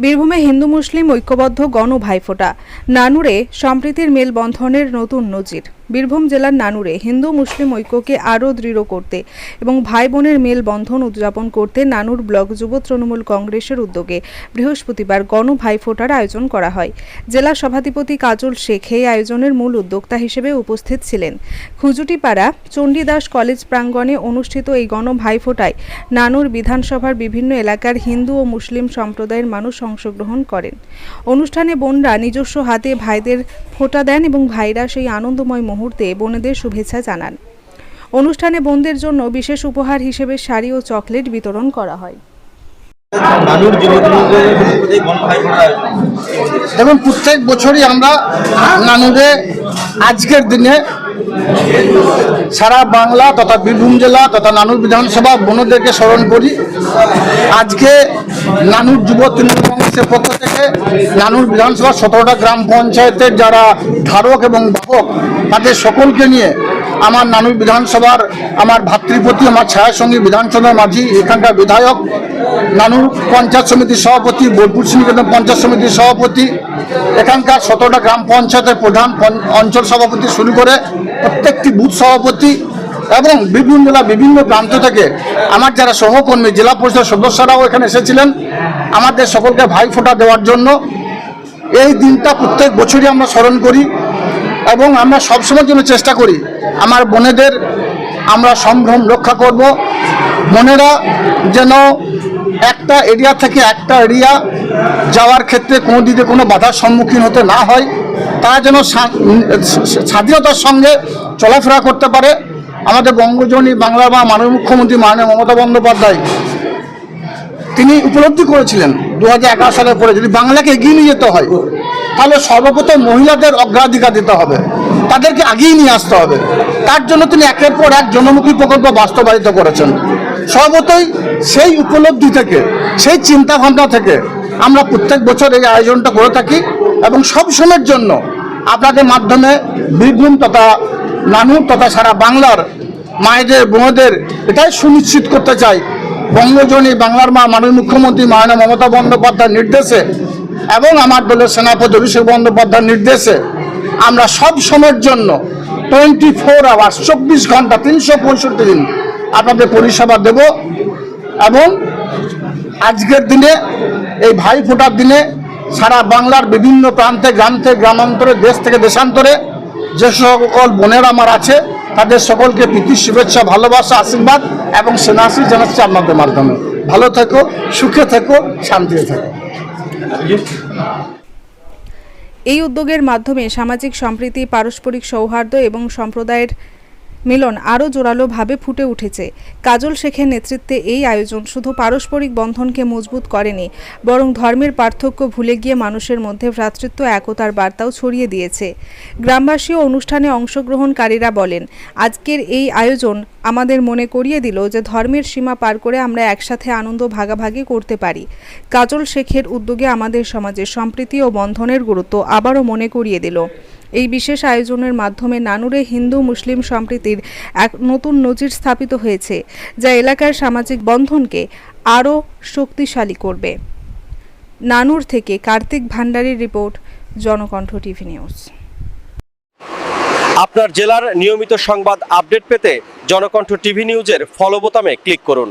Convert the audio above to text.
বীরভূমে হিন্দু মুসলিম ঐক্যবদ্ধ গণ ভাইফোঁটা। নানুরে সম্প্রীতির মেলবন্ধনের নতুন নজির। বীরভূম জেলার নানুরে হিন্দু মুসলিম ঐক্যকে আরও দৃঢ় করতে এবং ভাই বোনের মেলবন্ধন উদযাপন করতে নানুর ব্লক যুব তৃণমূল কংগ্রেসের উদ্যোগে বৃহস্পতিবার গণ ভাইফোঁটার আয়োজন করা হয়। জেলা সভাধিপতি কাজল শেখ এই আয়োজনের মূল উদ্যোক্তা হিসেবে উপস্থিত ছিলেন। খুজুটিপাড়া চণ্ডীদাস কলেজ প্রাঙ্গণে অনুষ্ঠিত এই গণ ভাইফোঁটায় নানুর বিধানসভার বিভিন্ন এলাকার হিন্দু ও মুসলিম সম্প্রদায়ের মানুষ অংশগ্রহণ করেন। অনুষ্ঠানে বোনরা নিজস্ব হাতে ভাইদের ফোঁটা দেন এবং ভাইরা সেই আনন্দময় মুহূর্তে বোনেদের শুভেচ্ছা জানান। অনুষ্ঠানে বোনদের জন্য বিশেষ উপহার হিসেবে শাড়ি ও চকলেট বিতরণ করা হয়। এবং প্রত্যেক বছরই আমরা নানুরে আজকের দিনে সারা বাংলা তথা বীরভূম জেলা তথা নানুর বিধানসভা বোনদেরকে স্মরণ করি। আজকে নানুর যুব তৃণমূল কংগ্রেসের পক্ষ থেকে নানুর বিধানসভা সতেরোটা গ্রাম পঞ্চায়েতের যারা ধারক এবং বাহক, তাদের সকলকে নিয়ে আমার নানুর বিধানসভার, আমার ভাতৃপতি, আমার ছায়াসঙ্গী বিধানসভা মাঝি, এখানকার বিধায়ক নানুর পঞ্চায়েত সমিতির সভাপতি, বোলপুর শ্রীনিকেতন পঞ্চায়েত সমিতির সভাপতি, এখানকার সতেরোটা গ্রাম পঞ্চায়েতের প্রধান অঞ্চল সভাপতি শুরু করে প্রত্যেকটি বুথ সভাপতি এবং বিভিন্ন জেলা, বিভিন্ন প্রান্ত থেকে আমার যারা সহকর্মী, জেলা পরিষদের সদস্যরাও এখানে এসেছিলেন। আমাদের সকলকে ভাই ফোঁটা দেওয়ার জন্য। এই দিনটা প্রত্যেক বছরই আমরা স্মরণ করি। এবং আমরা সবসময়ের জন্য চেষ্টা করি। আমার বোনেদের আমরা সম্ভ্রম রক্ষা করব। বোনেরা যেন একটা এরিয়া থেকে একটা এরিয়া যাওয়ার ক্ষেত্রে কোনো দিকে কোনো বাধার সম্মুখীন হতে না হয়। তারা যেন স্বাধীনতার সঙ্গে চলাফেরা করতে পারে। আমাদের বঙ্গজনী বাংলা বা মাননীয় মুখ্যমন্ত্রী মাননীয় মমতা বন্দ্যোপাধ্যায় তিনি উপলব্ধি করেছিলেন দু হাজার এগারো সালের পরে যদি বাংলাকে এগিয়ে নিয়ে যেতে হয়, তাহলে সর্বপ্রথম মহিলাদের অগ্রাধিকার দিতে হবে, তাদেরকে আগিয়ে নিয়ে আসতে হবে। তার জন্য তিনি একের পর এক জনমুখী প্রকল্প বাস্তবায়িত করেছেন। সর্বতই সেই উপলব্ধি থেকে, সেই চিন্তা ভাবনা থেকে আমরা প্রত্যেক বছর এই আয়োজনটা করে থাকি এবং সব সময়ের জন্য আপনাদের মাধ্যমে বীরভূম তথা নানুর তথা সারা বাংলার মায়েদের, বোনদের এটাই সুনিশ্চিত করতে চাই বঙ্গজনী বাংলার মা মাননীয় মুখ্যমন্ত্রী মাননীয় মমতা বন্দ্যোপাধ্যায়ের নির্দেশে এবং আমার দলের সেনাপতি অভিষেক বন্দ্যোপাধ্যায়ের নির্দেশে আমরা সব সময়ের জন্য টোয়েন্টি ফোর আওয়ার্স, চব্বিশ ঘণ্টা, তিনশো পঁয়ষট্টি দিন আপনাদের পরিষেবা দেব এবং আজকের দিনে, এই ভাই ফোটার দিনে সারা বাংলার বিভিন্ন প্রান্তে, গ্রাম থেকে গ্রামান্তরে, দেশ থেকে দেশান্তরে যে সকল বোনেরা আমার আছে তাদের সকলকে প্রীতি, শুভেচ্ছা, ভালোবাসা, আশীর্বাদ এবং সেনাশি জানাচ্ছি আপনাদের মাধ্যমে। ভালো থেকো, সুখে থেকো, শান্তিতে থেকো। এই উদ্যোগের মাধ্যমে সামাজিক সম্প্রীতি, পারস্পরিক সৌহার্দ্য এবং সম্প্রদায়ের মিলন আরও জোরালোভাবে ফুটে উঠেছে। কাজল শেখের নেতৃত্বে এই আয়োজন শুধু পারস্পরিক বন্ধনকে মজবুত করেনি, বরং ধর্মের পার্থক্য ভুলে গিয়ে মানুষের মধ্যে ভ্রাতৃত্ব, একতার বার্তাও ছড়িয়ে দিয়েছে। গ্রামবাসী অনুষ্ঠানে অংশগ্রহণকারীরা বলেন, আজকের এই আয়োজন আমাদের মনে করিয়ে দিল যে ধর্মের সীমা পার করে আমরা একসাথে আনন্দ ভাগাভাগি করতে পারি। কাজল শেখের উদ্যোগে আমাদের সমাজে সম্প্রীতি ও বন্ধনের গুরুত্ব আবারও মনে করিয়ে দিল। এই বিশেষ আয়োজনের মাধ্যমে নানুরে হিন্দু মুসলিম সম্প্রীতির এক নতুন নজির স্থাপিত হয়েছে, যা এলাকার সামাজিক বন্ধনকে আরও শক্তিশালী করবে। নানুর থেকে কার্তিক ভান্ডারীর রিপোর্ট, জনকণ্ঠ টিভি নিউজ। আপনার জেলার নিয়মিত সংবাদ আপডেট পেতে জনকণ্ঠ টিভি নিউজের ফলো বোতামে ক্লিক করুন।